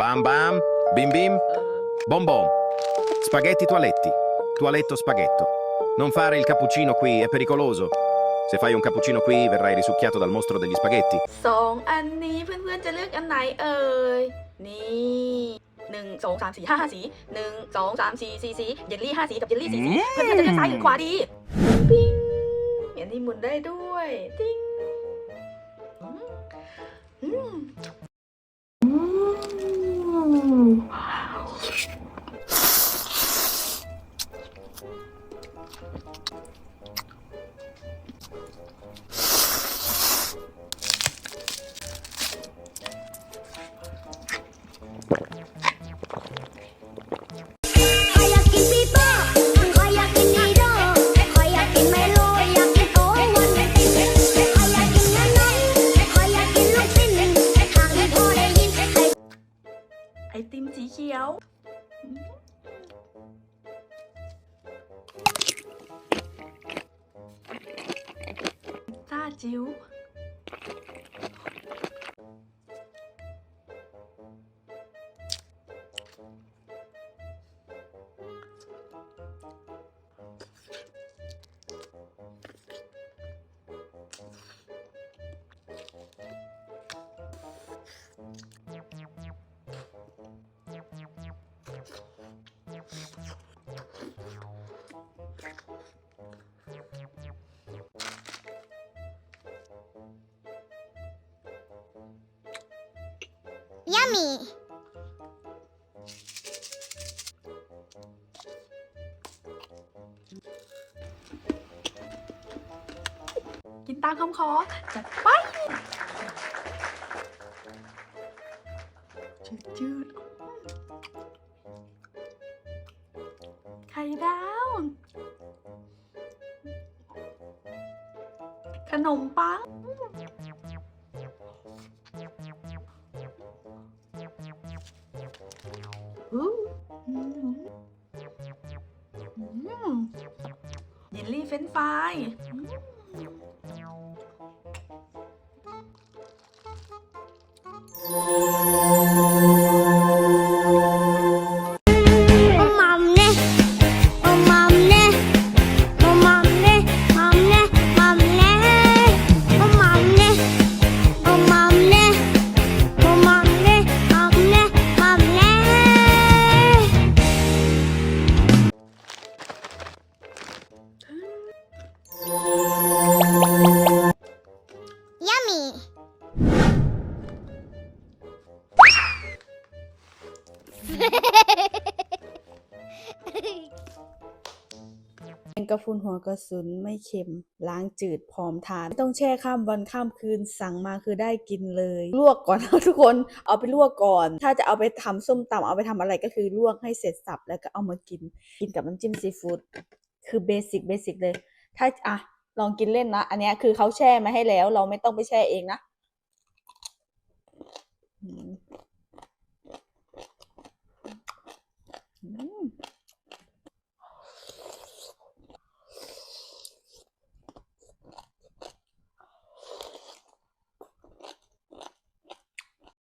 Bam bam, bim bim, bom bom. Spaghetti toaletti, toaletto spaghetto. Non fare il cappuccino qui, è pericoloso. Se fai un cappuccino qui verrai risucchiato dal mostro degli spaghetti. สองอันนี้เพื่อนๆจะเลือกอันไหนเอ่ย นี่หนึ่งสองสามสี่ห้าห้าสีหนึ่งสองสามสี่สี่สีเยลลี่ห้าสีกับเยลลี่สี่สีเพื่อนๆจะเลือกซ้ายหรือขวาดีปิ้งอันนี้หมุนได้ด้วยติ้งอืม ไอติมสีเขียว จ้าจิ๋ว Yummy. กินตามคำขอจัดไปจืดจืดไข่ดาว ขนมปัง เยลลี่เฟนไฟราย งกระพุนหัวกระสุนไม่เค็ม ล้างจืดพร้อมทาน ไม่ต้องแช่ข้ามวันข้ามคืนสั่งมาคือได้กินเลย ลวกก่อนทุกคนเอาไปลวกก่อน ถ้าจะเอาไปทำส้มตำเอาไปทำอะไรก็คือลวกให้เสร็จสับแล้วก็เอามากิน กินกับน้ำจิ้มซีฟู้ดคือเบสิกเบสิกเลย ถ้าอะลองกินเล่นนะ อันนี้คือเขาแช่มาให้แล้ว เราไม่ต้องไปแช่เองนะ